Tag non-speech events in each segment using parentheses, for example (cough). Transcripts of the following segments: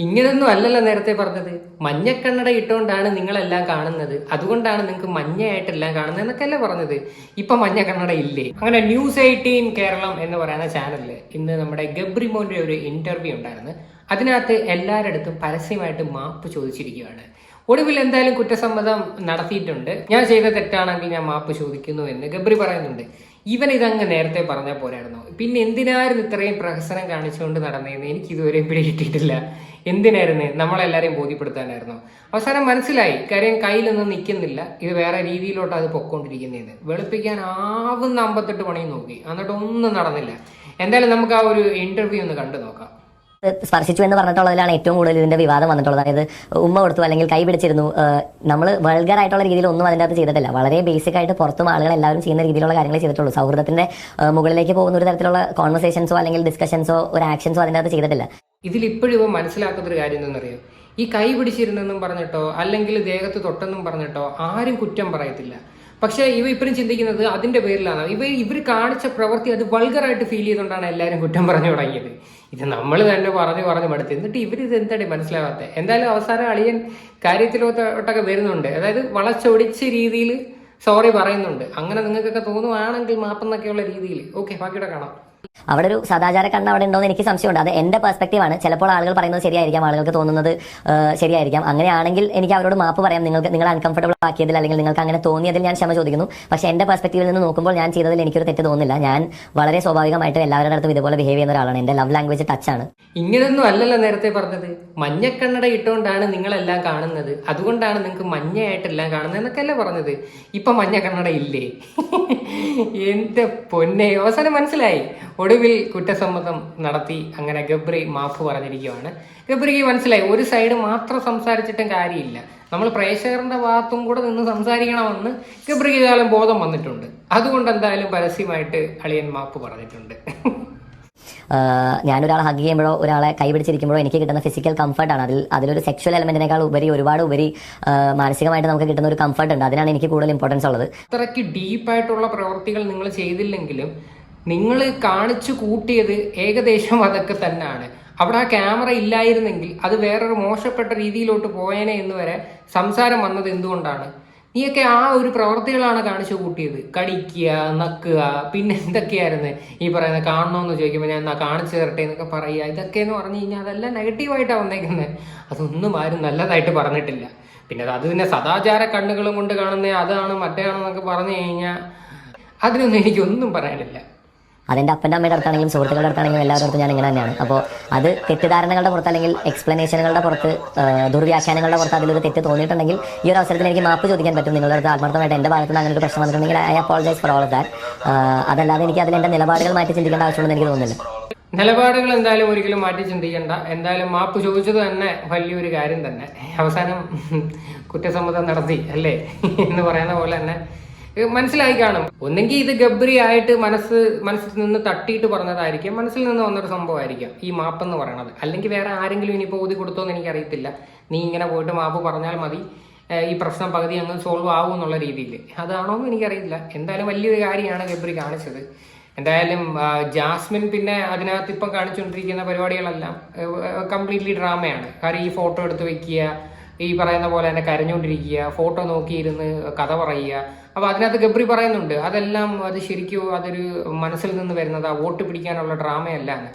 ഇങ്ങനൊന്നും അല്ലല്ലോ നേരത്തെ പറഞ്ഞത്. മഞ്ഞക്കണ്ണട ഇട്ടുകൊണ്ടാണ് നിങ്ങളെല്ലാം കാണുന്നത്. അതുകൊണ്ടാണ് നിങ്ങൾക്ക് മഞ്ഞയായിട്ടെല്ലാം കാണുന്നത് എന്നൊക്കെയല്ലേ പറഞ്ഞത്. ഇപ്പൊ മഞ്ഞക്കണ്ണട ഇല്ലേ? അങ്ങനെ ന്യൂസ് എയ്റ്റീൻ കേരളം എന്ന് പറയുന്ന ചാനലിൽ ഇന്ന് നമ്മുടെ ഗബ്രിമോന്റെ ഒരു ഇന്റർവ്യൂ ഉണ്ടായിരുന്നു. അതിനകത്ത് എല്ലാവരുടെ അടുത്തും പരസ്യമായിട്ട് മാപ്പ് ചോദിച്ചിരിക്കുകയാണ്. ഒടുവിൽ എന്തായാലും കുറ്റസമ്മതം നടത്തിയിട്ടുണ്ട്. ഞാൻ ചെയ്ത തെറ്റാണെങ്കിൽ ഞാൻ മാപ്പ് ചോദിക്കുന്നു എന്ന് ഗബ്രി പറയുന്നുണ്ട്. ഇവൻ ഇതങ്ങ് നേരത്തെ പറഞ്ഞ പോലായിരുന്നു പിന്നെ എന്തിനായിരുന്നു ഇത്രയും പ്രഹസനം കാണിച്ചുകൊണ്ട് നടന്നതെന്ന് എനിക്ക് ഇതുവരെ പിടികിട്ടിയിട്ടില്ല എന്തിനായിരുന്നു? നമ്മളെല്ലാരെയും ബോധ്യപ്പെടുത്താനായിരുന്നു. അവസാനം മനസ്സിലായി. കാര്യം കയ്യിലൊന്നും നിൽക്കുന്നില്ല ഇത് വേറെ രീതിയിലോട്ട് അത് പൊക്കോണ്ടിരിക്കുന്നതെന്ന് വെളുപ്പിക്കാൻ ആവുന്ന അമ്പത്തെട്ട് പണിയും നോക്കി. എന്നിട്ട് ഒന്നും നടന്നില്ല. എന്തായാലും നമുക്ക് ആ ഒരു ഇന്റർവ്യൂ ഒന്ന് കണ്ടു നോക്കാം സ്പർശിച്ചു എന്ന് പറഞ്ഞിട്ടുള്ളതിലാണ് ഏറ്റവും കൂടുതൽ ഇതിന്റെ വിവാദം വന്നിട്ടുള്ളത്. അതായത് ഉമ്മ കൊടുത്തു അല്ലെങ്കിൽ കൈ പിടിച്ചിരുന്നു. നമ്മൾ വൾഗർ ആയിട്ടുള്ള രീതിയിൽ ഒന്നും അതിന്റെ അകത്ത് ചെയ്തിട്ടില്ല. വളരെ ബേസിക് ആയിട്ട് പുറത്തും ആളുകൾ എല്ലാവരും ചെയ്യുന്ന രീതിയിലുള്ള കാര്യങ്ങൾ ചെയ്തിട്ടുള്ളൂ. സൗഹൃദത്തിന്റെ മുകളിലേക്ക് പോകുന്ന ഒരു തരത്തിലുള്ള കോൺവെർസേഷൻസോ അല്ലെങ്കിൽ ഡിസ്കഷൻസോ ഒരു ആക്ഷൻസോ അതിന്റെ അകത്ത് ചെയ്തിട്ടില്ല. ഇതിൽ ഇപ്പോഴും ഇവ മനസ്സിലാക്കുന്ന ഒരു കാര്യം എന്തെന്നറിയോ? ഈ കൈ പിടിച്ചിരുന്നെന്നും പറഞ്ഞിട്ടോ അല്ലെങ്കിൽ ദേഹത്ത് തൊട്ടെന്നും പറഞ്ഞിട്ടോ ആരും കുറ്റം പറയത്തില്ല. പക്ഷേ ഇവ ഇപ്പോഴും ചിന്തിക്കുന്നത് അതിന്റെ പേരിലാണ്. ഇവ ഇവർ കാണിച്ച പ്രവൃത്തി അത് വൾഗറായിട്ട് ഫീൽ ചെയ്തുകൊണ്ടാണ് എല്ലാവരും കുറ്റം പറഞ്ഞു തുടങ്ങിയത്. ഇത് നമ്മൾ തന്നെ പറഞ്ഞു പറഞ്ഞു മടുത്ത്. എന്നിട്ട് ഇവർ ഇത് എന്താണ് മനസ്സിലാവാത്തത് എന്തായാലും അവസാനം അളിയൻ കാര്യത്തിലോട്ടൊക്കെ വരുന്നുണ്ട്. അതായത് വളച്ചൊടിച്ച രീതിയിൽ സോറി പറയുന്നുണ്ട്. അങ്ങനെ നിങ്ങൾക്കൊക്കെ തോന്നുവാണെങ്കിൽ മാപ്പെന്നൊക്കെയുള്ള രീതിയിൽ ഓക്കെ ബാക്കിയുടെ കാണാം. അവിടെ ഒരു സദാചാര കണ്ണ് അവിടെ ഉണ്ടോ എന്ന് എനിക്ക് സംശയമുണ്ട്. അത് എന്റെ പെർസ്പെക്റ്റീവ് ആണ്. ചിലപ്പോൾ ആളുകൾ പറയുന്നത് ശരിയായിരിക്കാം ആളുകൾക്ക് തോന്നുന്നത് ശരിയായിരിക്കാം. അങ്ങനെയാണെങ്കിൽ എനിക്ക് അവരോട് മാപ്പ് പറയാം. നിങ്ങൾക്ക് നിങ്ങൾ അൺകംഫർട്ടബിൾ ആക്കിയതിൽ അല്ലെങ്കിൽ നിങ്ങൾക്ക് അങ്ങനെ തോന്നിയതിൽ ഞാൻ ക്ഷമ ചോദിക്കുന്നു. പക്ഷേ എന്റെ പെർസ്പെക്റ്റീവിൽ നിന്ന് നോക്കുമ്പോൾ ഞാൻ ചെയ്തതിൽ എനിക്കൊരു തെറ്റ് തോന്നുന്നില്ല. ഞാൻ വളരെ സ്വാഭാവികമായിട്ട് എല്ലാവരുടെ അടുത്തും ഇതുപോലെ ബിഹേവ് ചെയ്യുന്ന ഒരാളാണ്. എന്റെ ലവ് ലാംഗ്വേജ് ടച്ച് ആണ്. ഇങ്ങനൊന്നും അല്ലല്ലോ നേരത്തെ പറഞ്ഞത്. മഞ്ഞക്കണ്ണട ഇട്ടുകൊണ്ടാണ് നിങ്ങളെല്ലാം കാണുന്നത്. അതുകൊണ്ടാണ് നിങ്ങൾക്ക് മഞ്ഞയായിട്ട് എല്ലാം കാണുന്നത് എന്നൊക്കെയല്ലേ പറഞ്ഞത്. ഇപ്പൊ കണ്ണട ഇല്ലേ? (laughs) എന്റെ പൊന്നെ അവസാനം മനസ്സിലായി. ഒടുവിൽ കുറ്റസമ്മതം നടത്തി അങ്ങനെ ഗബ്രി മാഫ് പറഞ്ഞിരിക്കുകയാണ് ഗബ്രിക്ക് മനസ്സിലായി ഒരു സൈഡ് മാത്രം സംസാരിച്ചിട്ടും കാര്യമില്ല. നമ്മൾ പ്രേക്ഷകരുടെ ഭാഗത്തും കൂടെ നിന്ന് സംസാരിക്കണമെന്ന് ഗബ്രിക്ക് കാലം ബോധം വന്നിട്ടുണ്ട്. അതുകൊണ്ട് എന്തായാലും പരസ്യമായിട്ട് അളിയൻ മാപ്പ് പറഞ്ഞിട്ടുണ്ട്. ഞാനൊരാളെ ഹഗ് ചെയ്യുമ്പോഴോ ഒരാളെ കൈ പിടിച്ചിരിക്കുമ്പോഴോ എനിക്ക് കിട്ടുന്ന ഫിസിക്കൽ കംഫർട്ടാണ് അതിൽ അതിലൊരു സെക്ഷൽ എലമെന്റിനേക്കാൾ ഉപരി ഒരുപാട് ഉപരി മാനസികമായിട്ട് നമുക്ക് കിട്ടുന്ന ഒരു കംഫർട്ട് ഉണ്ട്. അതിനാണ് എനിക്ക് കൂടുതൽ ഇമ്പോർട്ടൻസ് ഉള്ളത്. അത്രയ്ക്ക് ഡീപ്പായിട്ടുള്ള പ്രവൃത്തികൾ നിങ്ങൾ ചെയ്തില്ലെങ്കിലും നിങ്ങൾ കാണിച്ചു കൂട്ടിയത് ഏകദേശം അതൊക്കെ തന്നെയാണ് അവിടെ ആ ക്യാമറ ഇല്ലായിരുന്നെങ്കിൽ അത് വേറൊരു മോശപ്പെട്ട രീതിയിലോട്ട് പോയേനെ എന്ന് വരെ സംസാരം വന്നത് എന്തുകൊണ്ടാണ്? നീയൊക്കെ ആ ഒരു പ്രവൃത്തികളാണ് കാണിച്ചു കൂട്ടിയത്. കടിക്കുക നക്കുക പിന്നെ എന്തൊക്കെയായിരുന്നു ഈ പറയുന്ന കാണണമെന്ന് ചോദിക്കുമ്പോൾ ഞാൻ എന്നാ കാണിച്ചു തരട്ടെ എന്നൊക്കെ പറയുക. ഇതൊക്കെ എന്ന് പറഞ്ഞു കഴിഞ്ഞാൽ അതെല്ലാം നെഗറ്റീവായിട്ടാണ് വന്നേക്കുന്നത് അതൊന്നും ആരും നല്ലതായിട്ട് പറഞ്ഞിട്ടില്ല. പിന്നെ അത് പിന്നെ സദാചാര കണ്ണുകളും കൊണ്ട് കാണുന്ന അതാണ് മറ്റേ ആണെന്നൊക്കെ പറഞ്ഞു കഴിഞ്ഞാൽ അതിനൊന്നും എനിക്കൊന്നും പറയാനില്ല. അതെന്റെ അപ്പന്റെ അമ്മയുടെ അടുത്താണെങ്കിലും സുഹൃത്തുക്കളുടെ അടുത്താണെങ്കിലും എല്ലാവരുടെ അടുത്തും ഞാൻ ഇങ്ങനെ തന്നെയാണ്. അപ്പോൾ അത് തെറ്റിദ്ധാരണകളുടെ പുറത്ത് അല്ലെങ്കിൽ എക്സ്പ്ലനേഷനുകളുടെ പുറത്ത് ദുർവ്യാഖ്യാനങ്ങളുടെ പുറത്ത് അതിലൊരു തെറ്റ് തോന്നിയിട്ടുണ്ടെങ്കിൽ ഈ ഒരു അവസരത്തിൽ എനിക്ക് മാപ്പ് ചോദിക്കാൻ പറ്റും. നിങ്ങളുടെ അടുത്ത് ആത്മാർത്ഥമായിട്ട് എന്റെ ഭാഗത്ത് നിന്ന് അങ്ങനെ ഒരു പ്രശ്നം വന്നിട്ടുണ്ടെങ്കിൽ I apologise for all that. അതല്ലാതെ എനിക്ക് അതിൽ എന്റെ നിലപാടുകൾ മാറ്റി ചിന്തിക്കേണ്ട ആവശ്യമുണ്ടെന്ന് എനിക്ക് തോന്നുന്നില്ല. നിലപാടുകൾ എന്തായാലും ഒരിക്കലും മാറ്റി ചിന്തിക്കേണ്ട. എന്തായാലും മാപ്പ് ചോദിച്ചത് തന്നെ വലിയൊരു കാര്യം തന്നെ. അവസാനം കുറ്റസമ്മതം നടത്തി അല്ലേ? എന്ന് പറയുന്ന പോലെ തന്നെ മനസ്സിലായി കാണും. ഒന്നെങ്കിൽ ഇത് ഗബ്രി ആയിട്ട് മനസ്സ് മനസ്സിൽ നിന്ന് തട്ടിയിട്ട് പറഞ്ഞതായിരിക്കും. മനസ്സിൽ നിന്ന് വന്നൊരു സംഭവമായിരിക്കും ഈ മാപ്പ് എന്ന് പറയണത്. അല്ലെങ്കിൽ വേറെ ആരെങ്കിലും ഇനിയിപ്പോൾ ഊതി കൊടുത്തോന്ന് എനിക്കറിയത്തില്ല. നീ ഇങ്ങനെ പോയിട്ട് മാപ്പ് പറഞ്ഞാൽ മതി. ഈ പ്രശ്നം പകുതി അങ്ങ് സോൾവ് ആവും എന്നുള്ള രീതിയിൽ. അതാണോ എന്ന് എനിക്കറിയില്ല. എന്തായാലും വലിയൊരു കാര്യമാണ് ഗബ്രി കാണിച്ചത്. എന്തായാലും ജാസ്മിൻ പിന്നെ അതിനകത്ത് ഇപ്പം കാണിച്ചുകൊണ്ടിരിക്കുന്ന പരിപാടികളെല്ലാം കംപ്ലീറ്റ്ലി ഡ്രാമയാണ് കാര്യം ഈ ഫോട്ടോ എടുത്ത് വെക്കുക ഈ പറയുന്ന പോലെ തന്നെ കരഞ്ഞുകൊണ്ടിരിക്കുക ഫോട്ടോ നോക്കിയിരുന്ന് കഥ പറയുക. അപ്പോൾ അതിനകത്ത് ഗബ്രി പറയുന്നുണ്ട് അതെല്ലാം അത് ശരിക്കും അതൊരു മനസ്സിൽ നിന്ന് വരുന്നത് ആ വോട്ട് പിടിക്കാനുള്ള ഡ്രാമയല്ല എന്ന്.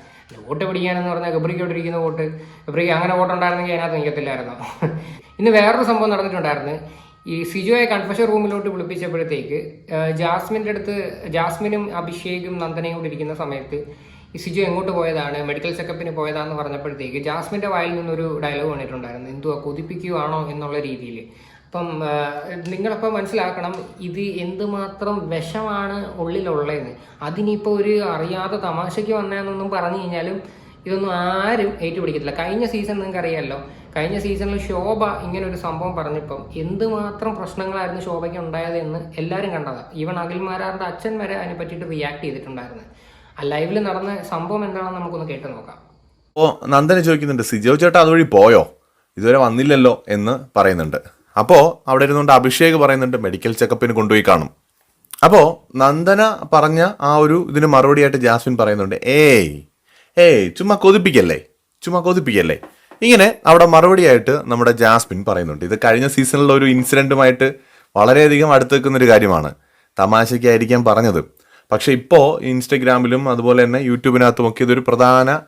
വോട്ട് പിടിക്കാനെന്ന് പറഞ്ഞാൽ ഗബ്രിക്ക് ഇരിക്കുന്ന വോട്ട് ഗബ്രിക്ക് അങ്ങനെ വോട്ട് ഉണ്ടായിരുന്നെങ്കിൽ അതിനകത്ത് നീക്കത്തില്ലായിരുന്നു ഇന്ന് വേറൊരു സംഭവം നടന്നിട്ടുണ്ടായിരുന്നു. ഈ സിജോയെ കൺഫഷൻ റൂമിലോട്ട് വിളിപ്പിച്ചപ്പോഴത്തേക്ക് ജാസ്മിന്റെ അടുത്ത് ജാസ്മിനും അഭിഷേകും നന്ദനയും കൂടി ഇരിക്കുന്ന സമയത്ത് ഈ എങ്ങോട്ട് പോയതാണ്? മെഡിക്കൽ ചെക്കപ്പിന് പോയതാന്ന് പറഞ്ഞപ്പോഴത്തേക്ക് ജാസ്മിന്റെ വായിൽ നിന്നൊരു ഡയലോഗ് വന്നിട്ടുണ്ടായിരുന്നു. എന്തുവാ കൊതിപ്പിക്കുകയാണോ എന്നുള്ള രീതിയിൽ. അപ്പം നിങ്ങളപ്പോൾ മനസ്സിലാക്കണം ഇത് എന്തുമാത്രം വിഷമാണ് ഉള്ളിലുള്ളതെന്ന്. അതിനിപ്പോൾ ഒരു അറിയാതെ തമാശയ്ക്ക് വന്നതെന്നൊന്നും പറഞ്ഞു കഴിഞ്ഞാലും ഇതൊന്നും ആരും ഏറ്റുപിടിക്കത്തില്ല. കഴിഞ്ഞ സീസൺ നിങ്ങൾക്ക് അറിയാമല്ലോ കഴിഞ്ഞ സീസണിൽ ശോഭ ഇങ്ങനെ ഒരു സംഭവം പറഞ്ഞപ്പം എന്തുമാത്രം പ്രശ്നങ്ങളായിരുന്നു ശോഭയ്ക്ക് ഉണ്ടായത് എന്ന് എല്ലാവരും കണ്ടതാണ് ഈവൻ അഖിൽമാരാറിന്റെ അച്ഛൻ വരെ അതിനെ പറ്റിയിട്ട് റിയാക്ട് ചെയ്തിട്ടുണ്ടായിരുന്നു. ലൈവിൽ നടന്ന സംഭവം എന്താണെന്ന് നമുക്കൊന്ന് കേട്ടു നോക്കാം. അപ്പോൾ നന്ദന ചോദിക്കുന്നുണ്ട് സിജോ ചേട്ടാ അതുവഴി പോയോ? ഇതുവരെ വന്നില്ലല്ലോ എന്ന് പറയുന്നുണ്ട്. അപ്പോൾ അവിടെ ഇരുന്നുകൊണ്ട് അഭിഷേക് പറയുന്നുണ്ട് മെഡിക്കൽ ചെക്കപ്പിന് കൊണ്ടുപോയി കാണും. അപ്പോൾ നന്ദന പറഞ്ഞ ആ ഒരു ഇതിന് മറുപടിയായിട്ട് ജാസ്മിൻ പറയുന്നുണ്ട് ഏയ് ഏയ് ചുമ്മാ കൊതിപ്പിക്കല്ലേ ചുമ്മാ കൊതിപ്പിക്കല്ലേ? ഇങ്ങനെ അവിടെ മറുപടിയായിട്ട് നമ്മുടെ ജാസ്മിൻ പറയുന്നുണ്ട് ഇത് കഴിഞ്ഞ സീസണിലെ ഒരു ഇൻസിഡന്റുമായിട്ട് വളരെയധികം അടുത്ത് നിൽക്കുന്നൊരു കാര്യമാണ്. തമാശയ്ക്കായിരിക്കാം പറഞ്ഞത്. പക്ഷെ ഇപ്പോൾ ഇൻസ്റ്റഗ്രാമിലും അതുപോലെ തന്നെ യൂട്യൂബിനകത്തും ഒക്കെ ഇതൊരു പ്രധാന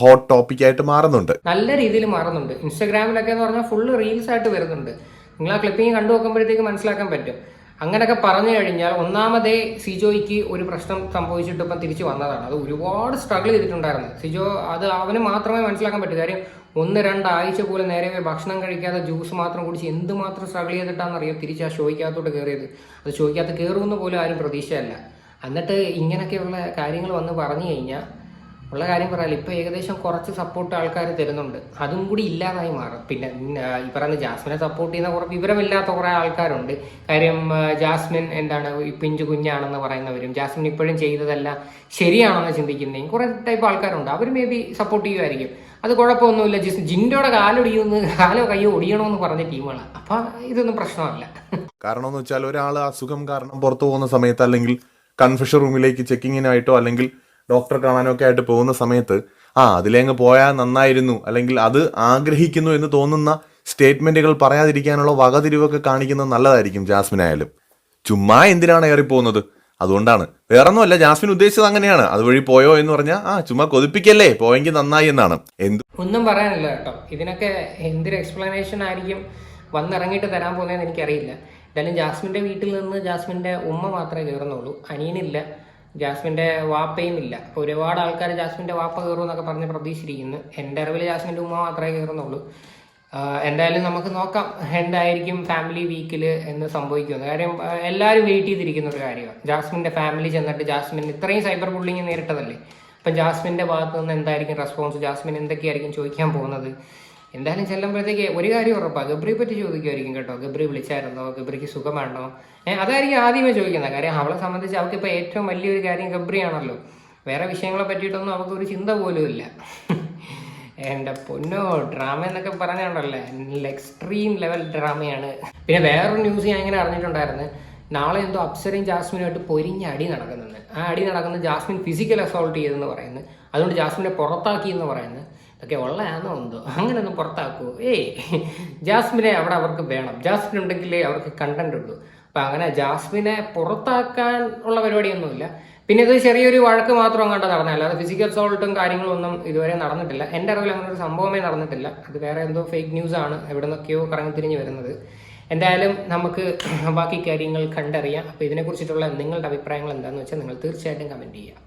ഹോട്ട് ടോപ്പിക്കായിട്ട് മാറുന്നുണ്ട്. നല്ല രീതിയിൽ മാറുന്നുണ്ട്. ഇൻസ്റ്റഗ്രാമിലൊക്കെ എന്ന് പറഞ്ഞാൽ ഫുള്ള് റീൽസ് ആയിട്ട് വരുന്നുണ്ട്. നിങ്ങൾ ആ ക്ലിപ്പിംഗ് കണ്ടു നോക്കുമ്പോഴത്തേക്ക് മനസ്സിലാക്കാൻ പറ്റും. അങ്ങനെയൊക്കെ പറഞ്ഞു കഴിഞ്ഞാൽ ഒന്നാമതേ സിജോയ്ക്ക് ഒരു പ്രശ്നം സംഭവിച്ചിട്ട് ഇപ്പം തിരിച്ചു വന്നതാണ്. അത് ഒരുപാട് സ്ട്രഗിൾ ചെയ്തിട്ടുണ്ടായിരുന്നു. സിജോ അത് അവന് മാത്രമേ മനസ്സിലാക്കാൻ പറ്റൂ. കാര്യം ഒന്ന് രണ്ടാഴ്ച പോലും നേരെ ഭക്ഷണം കഴിക്കാതെ ജ്യൂസ് മാത്രം കുടിച്ച് എന്തുമാത്രം സ്ട്രഗിൾ ചെയ്തിട്ടാണെന്നറിയാം തിരിച്ച് ആ ഷോയ്ക്കകത്തോട്ട് കയറിയത്. അത് ഷോയ്ക്കകത്ത് കയറുമെന്ന് പോലും ആരും പ്രതീക്ഷയല്ല. എന്നിട്ട് ഇങ്ങനെയൊക്കെയുള്ള കാര്യങ്ങൾ വന്ന് പറഞ്ഞു കഴിഞ്ഞാൽ ഉള്ള കാര്യം പറയാം ഇപ്പോൾ ഏകദേശം കുറച്ച് സപ്പോർട്ട് ആൾക്കാർ തരുന്നുണ്ട്. അതും കൂടി ഇല്ലാതായി മാറും. പിന്നെ ഈ പറയുന്ന ജാസ്മിനെ സപ്പോർട്ട് ചെയ്യുന്ന കുറേ വിവരമില്ലാത്ത കുറേ ആൾക്കാരുണ്ട്. കാര്യം ജാസ്മിൻ എന്താണ് പിഞ്ചു കുഞ്ഞാണെന്ന് പറയുന്നവരും ജാസ്മിൻ ഇപ്പോഴും ചെയ്തതല്ല ശരിയാണെന്ന് ചിന്തിക്കുന്നതും കുറേ ടൈപ്പ് ആൾക്കാരുണ്ട്. അവർ മേ ബി സപ്പോർട്ട് ചെയ്യുമായിരിക്കും അത് കുഴപ്പമൊന്നുമില്ല. ജിസ് ജിൻഡോടെ കാലൊടിയുമെന്ന് കാലോ കയ്യോ ഒടിയണമെന്ന് പറഞ്ഞ ടീമാണ് അപ്പം ഇതൊന്നും പ്രശ്നമല്ല. കാരണം എന്ന് വെച്ചാൽ ഒരാൾ അസുഖം കാരണം പുറത്തു പോകുന്ന സമയത്ത് അല്ലെങ്കിൽ കൺഫ്യൂഷൻ റൂമിലേക്ക് ചെക്കിങ്ങിനായിട്ടോ അല്ലെങ്കിൽ ഡോക്ടറെ കാണാനോ ഒക്കെ ആയിട്ട് പോകുന്ന സമയത്ത് ആ അതിലേങ്ങ് പോയാൽ നന്നായിരുന്നു അല്ലെങ്കിൽ അത് ആഗ്രഹിക്കുന്നു എന്ന് തോന്നുന്ന സ്റ്റേറ്റ്മെന്റുകൾ പറയാതിരിക്കാനുള്ള വകതിരിവൊക്കെ കാണിക്കുന്നത് നല്ലതായിരിക്കും ജാസ്മിൻ ആയാലും ചുമ്മാ എന്തിനാണ് ഏറിപ്പോകുന്നത്? അതുകൊണ്ടാണ്. വേറൊന്നുമല്ല ജാസ്മിൻ ഉദ്ദേശിച്ചത് അങ്ങനെയാണ്. അതുവഴി പോയോ എന്ന് പറഞ്ഞാൽ ആ ചുമ്മാ കൊതിപ്പിക്കല്ലേ പോയെങ്കിൽ നന്നായി എന്നാണ്. എന്ത് ഒന്നും പറയാനില്ല കേട്ടോ. ഇതിനൊക്കെ എന്തൊരു എക്സ്പ്ലനേഷൻ ആയിരിക്കും വന്നിറങ്ങിയിട്ട് തരാൻ പോകുന്നതെന്ന് എനിക്കറിയില്ല. എന്തായാലും ജാസ്മിന്റെ വീട്ടിൽ നിന്ന് ജാസ്മിന്റെ ഉമ്മ മാത്രമേ കയറുന്നുള്ളൂ. അനിയനില്ല. ജാസ്മിന്റെ വാപ്പയും ഇല്ല. അപ്പോൾ ഒരുപാട് ആൾക്കാർ ജാസ്മിന്റെ വാപ്പ കയറും എന്നൊക്കെ പറഞ്ഞ് പ്രതീക്ഷിച്ചിരിക്കുന്നു. എന്റെ അറിവിൽ ജാസ്മിന്റെ ഉമ്മ മാത്രമേ കയറുന്നുള്ളൂ. എന്തായാലും നമുക്ക് നോക്കാം. എന്തായിരിക്കും ഫാമിലി വീക്കിൽ എന്ന് സംഭവിക്കുന്നത് കാര്യം എല്ലാവരും വെയിറ്റ് ചെയ്തിരിക്കുന്ന ഒരു കാര്യമാണ് ജാസ്മിന്റെ ഫാമിലി ചെന്നിട്ട് ജാസ്മിൻ ഇത്രയും സൈബർ ബുള്ളിങ് നേരിട്ടതല്ലേ? അപ്പം ജാസ്മിന്റെ ഭാഗത്ത് നിന്ന് എന്തായിരിക്കും റെസ്പോൺസ് ജാസ്മിൻ എന്തൊക്കെയായിരിക്കും ചോദിക്കാൻ പോകുന്നത്? എന്തായാലും ചെല്ലുമ്പോഴത്തേക്ക് ഒരു കാര്യം ഉറപ്പാണ് ഗബ്രിയെ പറ്റി ചോദിക്കുമായിരിക്കും കേട്ടോ. ഗബ്രി വിളിച്ചായിരുന്നോ? ഗബ്രിക്ക് സുഖമാണോ അതായിരിക്കും ആദ്യമേ ചോദിക്കുന്നത്. കാര്യം അവളെ സംബന്ധിച്ച് അവൾക്ക് ഇപ്പോൾ ഏറ്റവും വലിയൊരു കാര്യം ഗബ്രിയാണല്ലോ. വേറെ വിഷയങ്ങളെ പറ്റിയിട്ടൊന്നും അവൾക്ക് ഒരു ചിന്ത പോലും ഇല്ല. എന്റെ പൊന്നോ ഡ്രാമ എന്നൊക്കെ പറഞ്ഞുണ്ടല്ലേ എക്സ്ട്രീം ലെവൽ ഡ്രാമയാണ്. പിന്നെ വേറൊരു ന്യൂസ് ഞാൻ ഇങ്ങനെ അറിഞ്ഞിട്ടുണ്ടായിരുന്നു. നാളെ എന്തോ അപ്സരയും ജാസ്മിനുമായിട്ട് പൊരിഞ്ഞ അടി നടക്കുന്നുണ്ട് ആ അടി നടക്കുന്ന ജാസ്മിൻ ഫിസിക്കൽ അസോൾട്ട് ചെയ്തെന്ന് പറയുന്നു. അതുകൊണ്ട് ജാസ്മിനെ പുറത്താക്കി എന്ന് പറയുന്നത് ഇതൊക്കെ ഉള്ളതാണോ എന്തോ അങ്ങനെയൊന്നും പുറത്താക്കൂ. ഏയ് ജാസ്മിനെ അവിടെ അവർക്ക് വേണം. ജാസ്മിൻ ഉണ്ടെങ്കിലേ അവർക്ക് കണ്ടന്റ് ഉള്ളൂ. അപ്പം അങ്ങനെ ജാസ്മിനെ പുറത്താക്കാൻ ഉള്ള പരിപാടിയൊന്നുമില്ല. പിന്നെ ഇത് ചെറിയൊരു വഴക്ക് മാത്രം അങ്ങോട്ട് നടന്നില്ല അല്ലാതെ ഫിസിക്കൽ സോൾട്ടും കാര്യങ്ങളും ഒന്നും ഇതുവരെ നടന്നിട്ടില്ല. എന്റെ അറിവിൽ അങ്ങനെ ഒരു സംഭവമേ നടന്നിട്ടില്ല. അത് വേറെ എന്തോ ഫേക്ക് ന്യൂസ് ആണ് എവിടെ നിന്നൊക്കെയോ കറങ്ങി തിരിഞ്ഞ് വരുന്നത്. എന്തായാലും നമുക്ക് ബാക്കി കാര്യങ്ങൾ കണ്ടറിയാം. അപ്പോൾ ഇതിനെക്കുറിച്ചിട്ടുള്ള നിങ്ങളുടെ അഭിപ്രായങ്ങൾ എന്താണെന്ന് വെച്ചാൽ നിങ്ങൾ തീർച്ചയായിട്ടും കമന്റ് ചെയ്യുക.